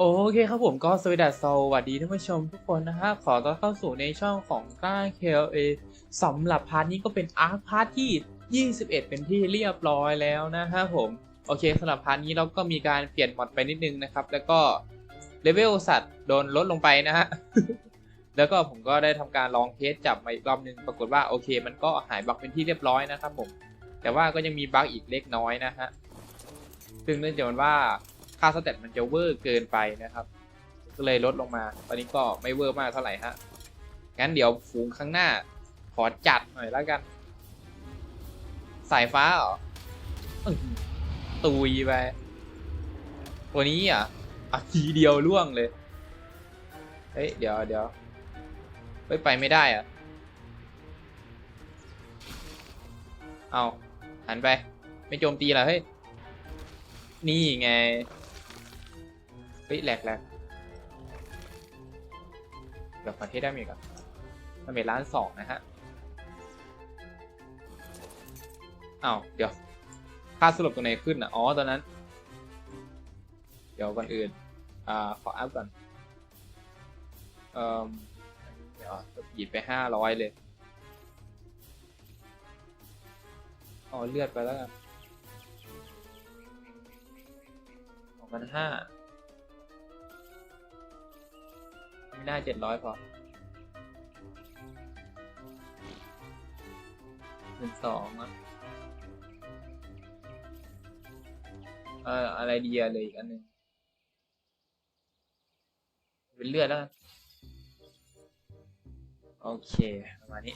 โอเคครับผมก็สวัสดีสวัสดีท่านผู้ชมทุกคนนะฮะขอต้อนเข้าสู่ในช่องของก้า KLA สำหรับพาร์ทนี้ก็เป็นอาร์คพาร์ทที่ 21 เป็นที่เรียบร้อยแล้วนะฮะผม โอเคสำหรับพาร์ทนี้เราก็มีการเปลี่ยนมอดไปนิดนึงนะครับ แล้วก็เลเวลสัตว์โดนลดลงไปนะฮะ แล้วก็ผมก็ได้ทำการลองเทสจับมาอีกรอบนึงปรากฏว่าโอเค มันก็หายบั๊กเป็นที่เรียบร้อยนะครับผม แต่ว่าก็ยังมีบั๊กอีกเล็กน้อยนะฮะซึ่งเนื่องจากว่า ค่าสเตตมันจะเวอร์เกินไปนะครับ ก็เลยลดลงมา ตอนนี้ก็ไม่เวอร์มากเท่าไหร่ฮะ งั้นเดี๋ยวฝูงข้างหน้า ขอจัดหน่อยแล้วกัน สายฟ้าเหรอตุยไป ตัวนี้อะอะทีเดียวล่วงเลย เฮ้ย เดี๋ยวเดี๋ยวเฮ้ยไปไม่ได้อะ เอาหันไป ไม่โจมตีเหรอเฮ้ย นี่ไง เฮ้ยแหลกแหลกเดี๋ยวขอเทสได้ไหมก่อนมันเป็นล้านสองนะฮะอ้าวเดี๋ยว ค่าสรุปตรงไหนขึ้นอะ อ๋อ ตอนนั้น เดี๋ยวก่อนอื่น อ่า ขออัพก่อน เอ่อเดี๋ยวหยิบไปห้าร้อยเลยอ๋อเลือดไปแล้วกันสองพันห้า ไม่น่าเจ็ดร้อยพอหนึ่งสองอะเอ่ออะไรดีอะเลยอีกอันหนึ่งเป็นเลือดแล้วกันโอเคประมาณนี้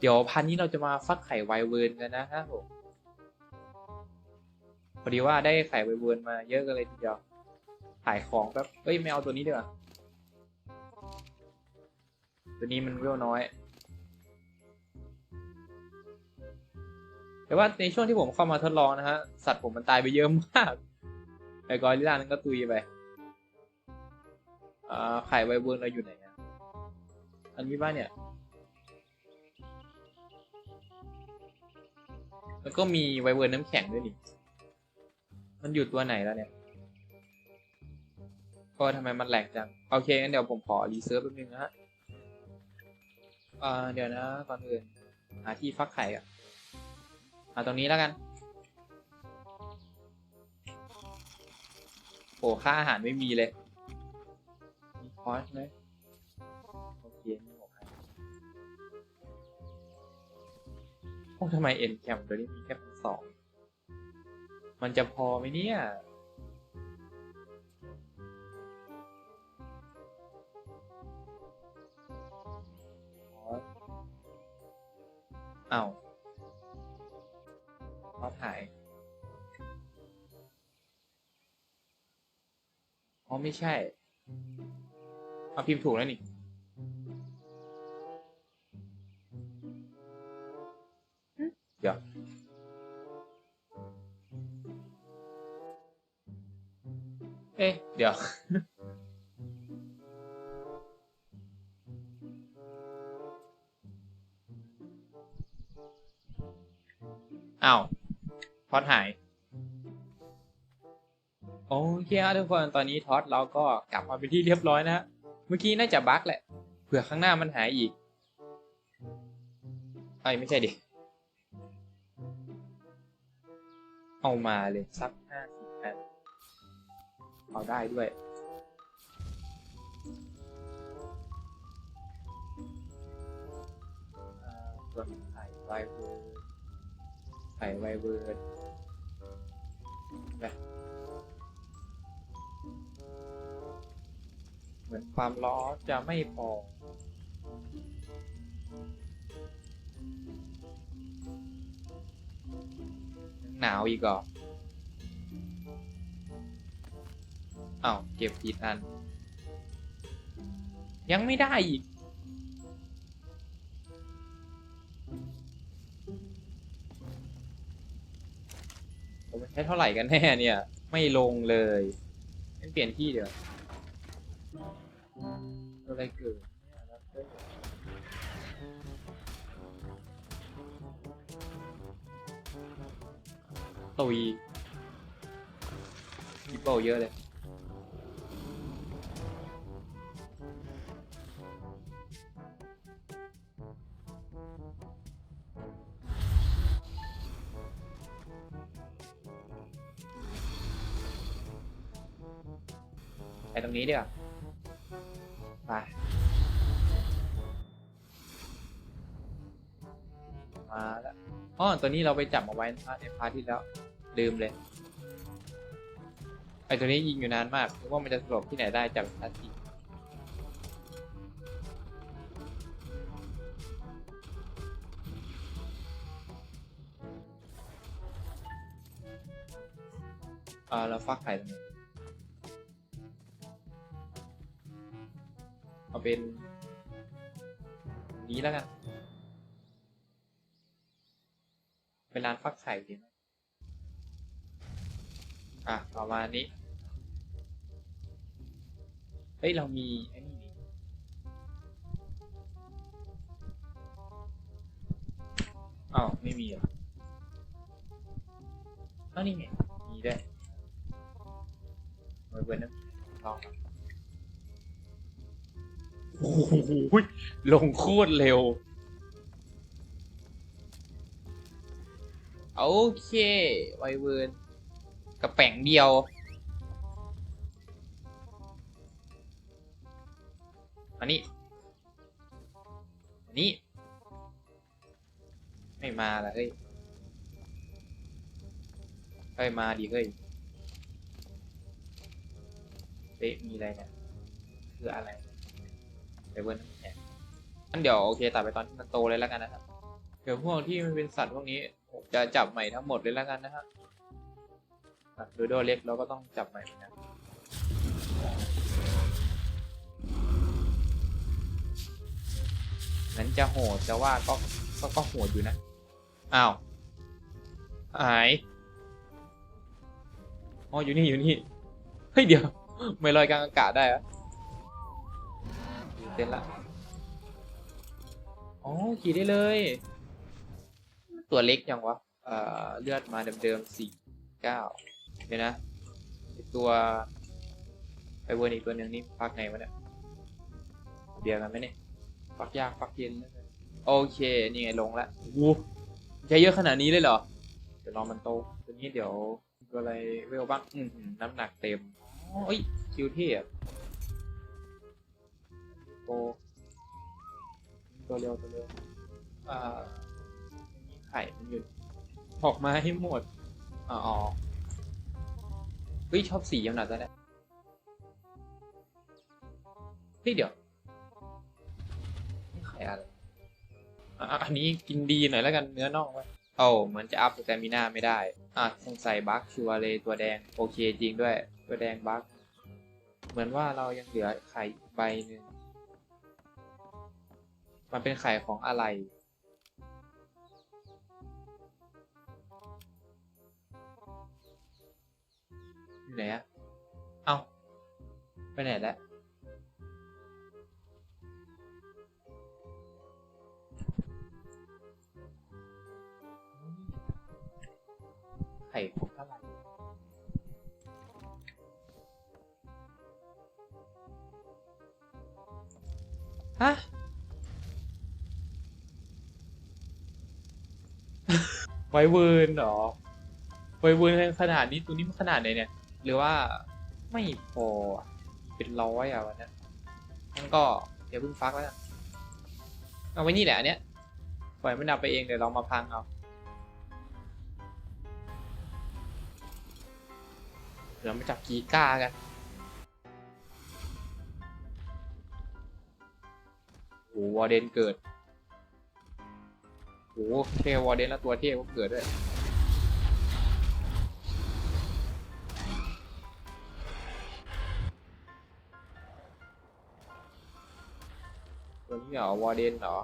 เดี๋ยวพันนี้เราจะมาฟักไข่ไวเวิร์นกันนะครับผมพอดีว่าได้ไข่ไวเวิร์นมาเยอะกันเลยทีเดียวขายของแป๊บเอ้ยไม่เอาตัวนี้ดีกว่า ตัวนี้มันเวลน้อย แต่ว่าในช่วงที่ผมเข้ามาทดลองนะฮะ สัตว์ผมมันตายไปเยอะมากไอ้กอริลลานั้นก็ตุยไปอ่าไข่ไวเวิร์นเราอยู่ไหนอะอันนี้บ้านเนี่ย แล้วก็มีไวเวิร์นน้ำแข็งด้วยนี่ มันอยู่ตัวไหนแล้วเนี่ยก็ทำไมมันแหลกจัง โอเคงั้นเดี๋ยวผมขอรีเซิร์ฟแป๊บนึงนะฮะ อ่าเดี๋ยวนะ ก่อนอื่น หาที่ฟักไข่อะเอาตรงนี้แล้วกันโอ้ค่าอาหารไม่มีเลยมีคอสไหมโอเคมีหกไข่โอ้ทำไมเอ็นแคมตัวนี้มีแค่พันสอง มันจะพอไหมเนี่ย เอ้าพอถ่ายอ๋อไม่ใช่ เอาพิมพ์ถูกแล้วนี่เดี๋ยวเอ๊ะเดี๋ยว อ้าวทอดหาย โอเคครับทุกคน ตอนนี้ทอดเราก็กลับมาเป็นที่เรียบร้อยนะฮะเมื่อกี้น่าจะบั๊กแหละ เผื่อข้างหน้ามันหายอีกไอ้ไม่ใช่ดิ เอามาเลยสักห้าสิบอันเอาได้ด้วยส่วนไข่ไวเไขไวเวิร์ดไปเหมือนความร้อนจะไม่พอ หนาวอีกเหรออ้าวเก็บผิดอัน ยังไม่ได้อีก ผมใช้เท่าไหร่กันแน่เนี่ย ไม่ลงเลยงั้นเปลี่ยนที่เดี๋ยวอะไรเกิดเนี่ยแล้วเต้ยตุยพิปเบิลเยอะเลย ไปตรงนี้ดีกว่าไปมาแล้วอ๋อตัวนี้เราไปจับมาไว้ในพาร์ทที่แล้ว ลืมเลย ไอตัวนี้ยิงอยู่นานมากนึกว่ามันจะสลบที่ไหนได้จับทันทีอ่าเราฟักไข่ตรงนี้ เป็นนี้แล้วกันเป็นร้านฟักไข่ดีไหมอะประมาณนี้ เฮ้ย เรามีไอ้นี่นี่อ้าว ไม่มีเหรออ้าวนี่ไงมีด้วยเบอร์เบอร์น้ำลองครับ โอ้โหลงโคตรเร็ว โอเค ไวเวิร์นกระแป่งเดียว อันนี้ อันนี้ ไม่มาละเฮ้ยเฮ้ย มาดิเฮ้ยเอ๊ะมีอะไรเนี่ยคืออะไร ไวเวิร์นน้ำแข็งงั้นเดี๋ยวโอเคตัดไปตอนที่มันโตเลยแล้วกันนะครับ เดี๋ยวพวกที่มันเป็นสัตว์พวกนี้ผมจะจับใหม่ทั้งหมดเลยแล้วกันนะฮะอะโดโดเล็กเราก็ต้องจับใหม่เหมือนกันนั้นจะโหดจะว่าก็ก็ก็โหดอยู่นะอ้าวหายอ๋ออยู่นี่อยู่นี่เฮ้ยเดี๋ยวไม่ลอยกลางอากาศได้เหรอะ เต้นละอ๋อขี่ได้เลย ตัวเล็กยังวะเอ่อเลือดมาเดิมๆสี่เก้าเดี๋ยวนะไอ้ตัวไปเวิร์นอีกตัวหนึ่งนี่ฟักไงวะเนี่ยเดียวกันไหมเนี่ยฟักยากฟักเย็นแล้วกันโอเค นี่ไงลงละโอ้โหใช้เยอะขนาดนี้เลยเหรอ เดี๋ยวรอมันโตตัวนี้เดี๋ยวตัวอะไรเวลบ้าง อืมอืมน้ำหนักเต็มอ๋อเอ้ยคิวเท่อะ โตตัวเร็วตัวเร็วอ่ามีไข่มันอยู่ออกมาให้หมดอ๋ออ๋อเฮ้ยชอบสีขนาดนั้นแหละเฮ้ยเดี๋ยวนี่ไข่อะไรอะอันนี้กินดีหน่อยแล้วกันเนื้อน่องไว้เอ้าเหมือนจะอัพแต่มิน่าไม่ได้ อะสงสัยบัคชัวร์เลยตัวแดงโอเคจริงด้วย ตัวแดงบัคเหมือนว่าเรายังเหลือไข่อีกใบหนึ่ง มันเป็นไข่ของอะไรอยู่ไหนอะเอาไปไหนแล้วไข่ของอะไรฮะ ไวเวิร์นเหรอไวเวิร์นขนาดนี้ตัวนี้มันขนาดไหนเนี่ย หรือว่าไม่พอเป็นร้อยอะวันนี้งั้นก็เดี๋ยวเพิ่งฟักแล้วกันเอาไว้นี่แหละอันเนี้ยปล่อยมันดับไปเองเดี๋ยวเรามาพังเอาเดี๋ยวมาจับกีก้ากันโอ้วอเดนเกิด โอ้เทวอเดนแล้วตัวเทก็เกิดด้วยตัวนี้เหรอวอเดนเหรอ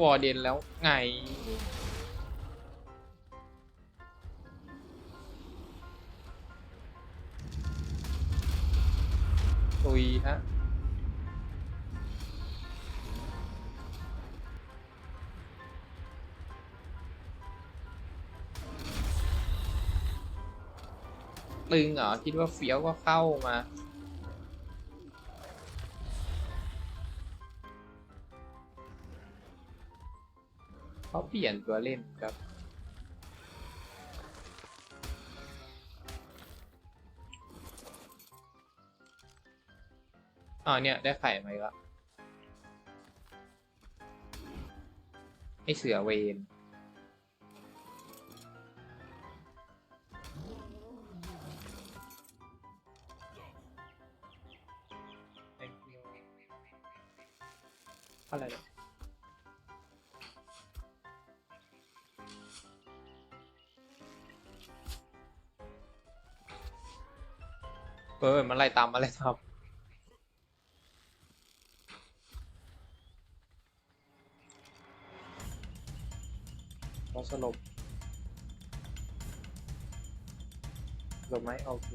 วอเดนแล้วไง ตึงเหรอ คิดว่าเฟี้ยวก็เข้ามาเขาเปลี่ยนตัวเล่นครับอ๋อเนี่ย ได้ไข่ไหมก็ให้เสือเวน อะไรเนี่ยเออมันไล่ตามมาไล่ตามเราสลบสลบไหมโอเค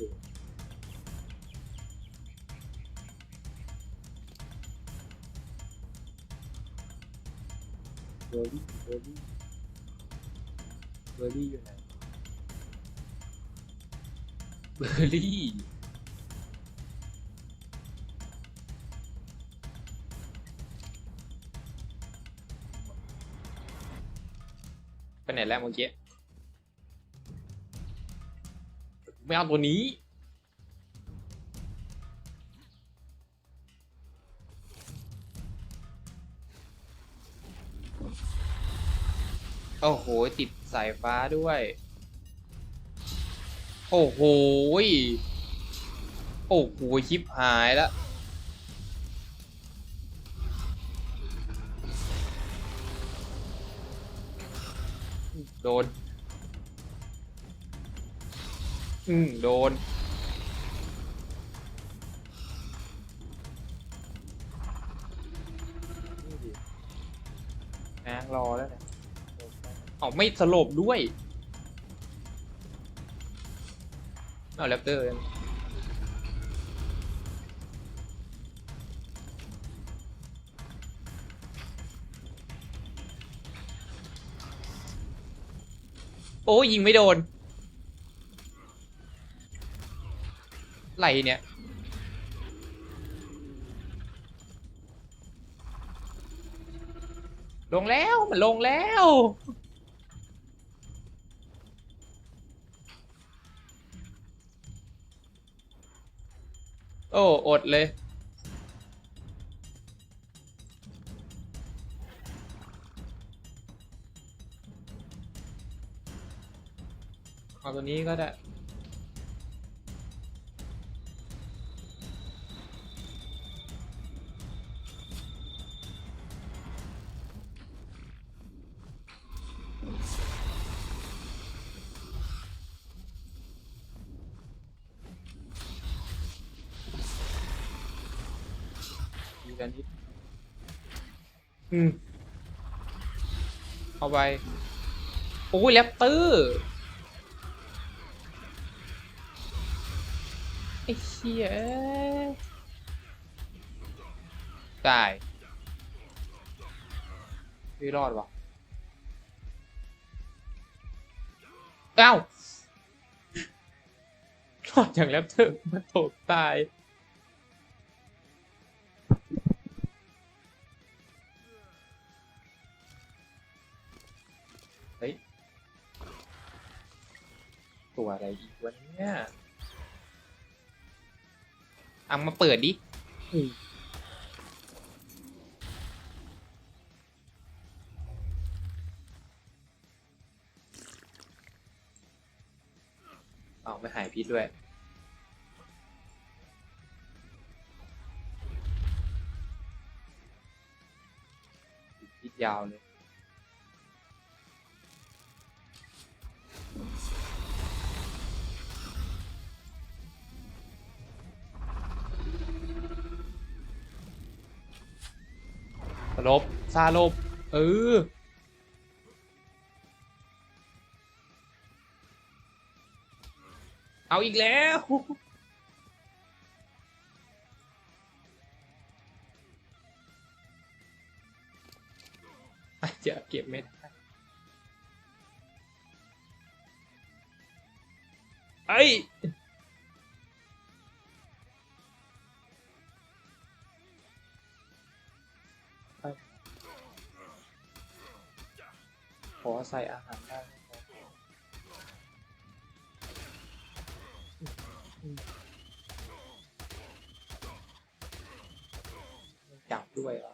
เบอร์รี่เบอร์รี่เบอร์รี่อยู่ไหนเบอร์รี่ไปไหนแล้วเมื่อกี้ไม่เอาตัวนี้ โอ้โห ติดสายฟ้าด้วย โอ้โห โอ้โหชิปหายแล้วโดน อืม โดน นะรอแล้วเนี่ย เอาไม่สลบด้วยเอาแรปเตอร์โอ้ยิงไม่โดน ไหลเนี่ย ลงแล้ว มันลงแล้ว อ้อดเลย เอาตัวนี้ก็ได้ ดีกันนิดอืมเอาไปโอ้ยแรปเตอร์ไอ้เชี่ยตายไม่รอดวะเอ้ารอดอย่างแรปเตอร์มันตกตาย อะไรอีกวะเนี่ยเอามาเปิดดิอืมเอาไม่หายพิษด้วยพิษยาวเลย ซาลบ เออ เอาอีกแล้ว จะเก็บไม่ได้ไอ้ ขอใส่อาหารได้จับด้วยเหรอ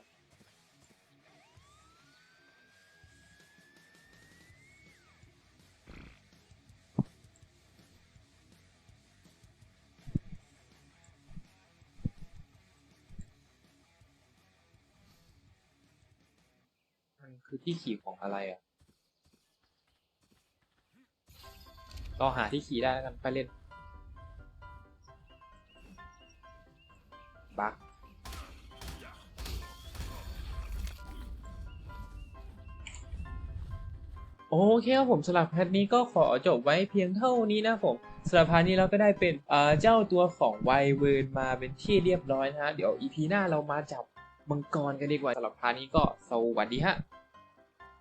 มันคือที่ขี่ของอะไรอะ ก็หาที่ขี่ได้แล้วกันไปเล่นบักโอเคครับผมสำหรับแพทนี้ก็ขอจบไว้เพียงเท่านี้นะผมสำหรับพาร์ทนี้เราก็ได้เป็นเอ่อเจ้าตัวของไวเวิร์นมาเป็นที่เรียบร้อยนะฮะเดี๋ยวอีพีหน้าเรามาจับมังกรกันดีกว่าสำหรับพาร์ทนี้ก็สวัสดีฮะ